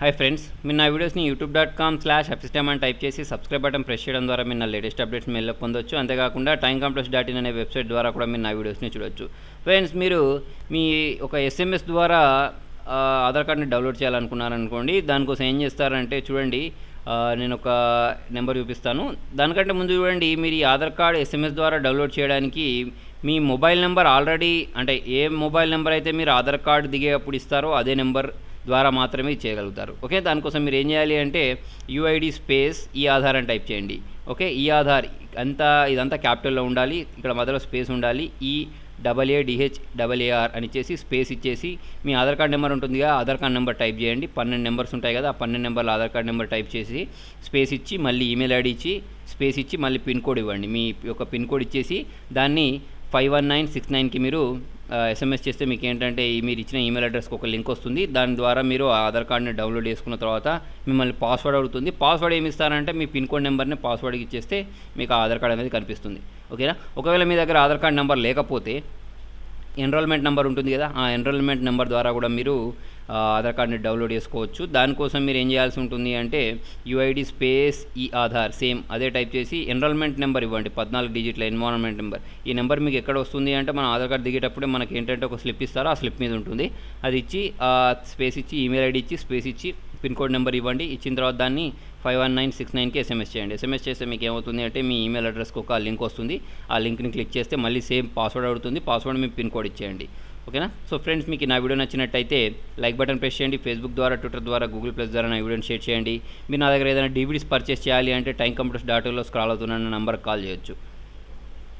Hi friends మీరు నా వీడియోస్ని యూట్యూబ్ డాట్ కామ్ స్లాష్ అప్సిస్టమ్ అని టైప్ చేసి సబ్స్క్రైబ్ బటన్ ప్రెస్ చేయడం ద్వారా మీరు నా లేటెస్ట్ అప్డేట్స్ మెయిల్లో పొందొచ్చు. అంతేకాకుండా టైం కాంప్లెక్స్ డాట్ ఇన్ అనే వెబ్సైట్ ద్వారా కూడా మీరు నా వీడియోస్ని చూడొచ్చు. ఫ్రెండ్స్ మీరు మీ ఒక ఎస్ఎంఎస్ ద్వారా ఆధార్ కార్డ్ని డౌన్లోడ్ చేయాలనుకున్నారనుకోండి దానికోసం ఏం చేస్తారంటే చూడండి నేను ఒక నెంబర్ చూపిస్తాను. దానికంటే ముందు చూడండి మీరు ఈ ఆధార్ కార్డ్ ఎస్ఎంఎస్ ద్వారా డౌన్లోడ్ చేయడానికి మీ మొబైల్ నెంబర్ ఆల్రెడీ అంటే ఏ మొబైల్ నెంబర్ అయితే మీరు ఆధార్ కార్డ్ దిగేటప్పుడు ఇస్తారో అదే నెంబర్ ద్వారా మాత్రమే చేయగలుగుతారు. ఓకే? దానికోసం మీరు ఏం చేయాలి అంటే యూఐడి స్పేస్ ఈ ఆధార్ అని టైప్ చేయండి. ఓకే? ఈ ఆధార్ అంతా ఇదంతా క్యాపిటల్లో ఉండాలి. ఇక్కడ మధ్యలో స్పేస్ ఉండాలి. ఈ double A DH double AR అని ఇచ్చేసి స్పేస్ ఇచ్చేసి మీ ఆధార్ కార్డ్ నెంబర్ ఉంటుందిగా ఆధార్ కార్డ్ నెంబర్ టైప్ చేయండి. పన్నెండు నెంబర్స్ ఉంటాయి కదా ఆ పన్నెండు నెంబర్లు ఆధార్ కార్డ్ నెంబర్ టైప్ చేసి స్పేస్ ఇచ్చి మళ్ళీ ఈమెయిల్ ఐడి ఇచ్చి స్పేస్ ఇచ్చి మళ్ళీ పిన్ కోడ్ ఇవ్వండి. మీ యొక్క పిన్ కోడ్ ఇచ్చేసి దాన్ని ఫైవ్ వన్ నైన్ సిక్స్ నైన్కి మీరు ఎస్ఎంఎస్ చేస్తే మీకు ఏంటంటే మీరు ఇచ్చిన ఈమెయిల్ అడ్రస్కి ఒక లింక్ వస్తుంది. దాని ద్వారా మీరు ఆధార్ కార్డ్ని డౌన్లోడ్ చేసుకున్న తర్వాత మిమ్మల్ని పాస్వర్డ్ అడుగుతుంది. పాస్వర్డ్ ఏమి ఇస్తారంటే మీ పిన్ కోడ్ నెంబర్ని పాస్వర్డ్కి ఇచ్చేస్తే మీకు ఆధార్ కార్డ్ అనేది కనిపిస్తుంది. ఓకేనా? ఒకవేళ మీ దగ్గర ఆధార్ కార్డ్ నెంబర్ లేకపోతే ఎన్రోల్మెంట్ నెంబర్ ఉంటుంది కదా ఆ ఎన్రోల్మెంట్ నెంబర్ ద్వారా కూడా మీరు ఆధార్ కార్డ్ని డౌన్లోడ్ చేసుకోవచ్చు. దానికోసం మీరు ఏం చేయాల్సి ఉంటుంది అంటే యూఐడి స్పేస్ ఈ ఆధార్ సేమ్ అదే టైప్ చేసి ఎన్రోల్మెంట్ నెంబర్ ఇవ్వండి. పద్నాలుగు డిజిట్ల ఎన్వాల్మెంట్ నెంబర్. ఈ నెంబర్ మీకు ఎక్కడ వస్తుంది అంటే మన ఆధార్ కార్డ్ దిగేటప్పుడే మనకి ఏంటంటే ఒక స్లిప్ ఇస్తారో ఆ స్లిప్ మీద ఉంటుంది. అది ఇచ్చి ఆ స్పేస్ ఇచ్చి ఈమెయిల్ ఐడి ఇచ్చి స్పేస్ ఇచ్చి పిన్ కోడ్ నెంబర్ ఇవ్వండి. ఇచ్చిన తర్వాత దాన్ని ఫైవ్ వన్ నైన్ సిక్స్ నైన్కి ఎస్ఎంఎస్ చేయండి. ఎస్ఎంఎస్ చేస్తే మీకు ఏమవుతుంది అంటే మీ ఈమెయిల్ అడ్రస్కి ఒక లింక్ వస్తుంది. ఆ లింక్ని క్లిక్ చేస్తే మళ్ళీ సేమ్ పాస్వర్డ్ అడుగుతుంది పాస్వర్డ్ మీ పిన్ కోడ్ ఇచ్చేయండి. ఓకేనా? సో ఫ్రెండ్స్ మీకు నా వీడియో నచ్చినట్టయితే లైక్ బటన్ ప్రెస్ చేయండి. ఫేస్బుక్ ద్వారా ట్విట్టర్ ద్వారా గూగుల్ ప్లస్ ద్వారా నా వీడియోని షేర్ చేయండి. మీరు నా దగ్గర ఏదైనా డీవీడీస్ పర్చేస్ చేయాలి అంటే టైం కంప్యూటర్స్ డాటోలో స్క్రాల్ అవుతున్న నంబర్కి కాల్ చేయొచ్చు.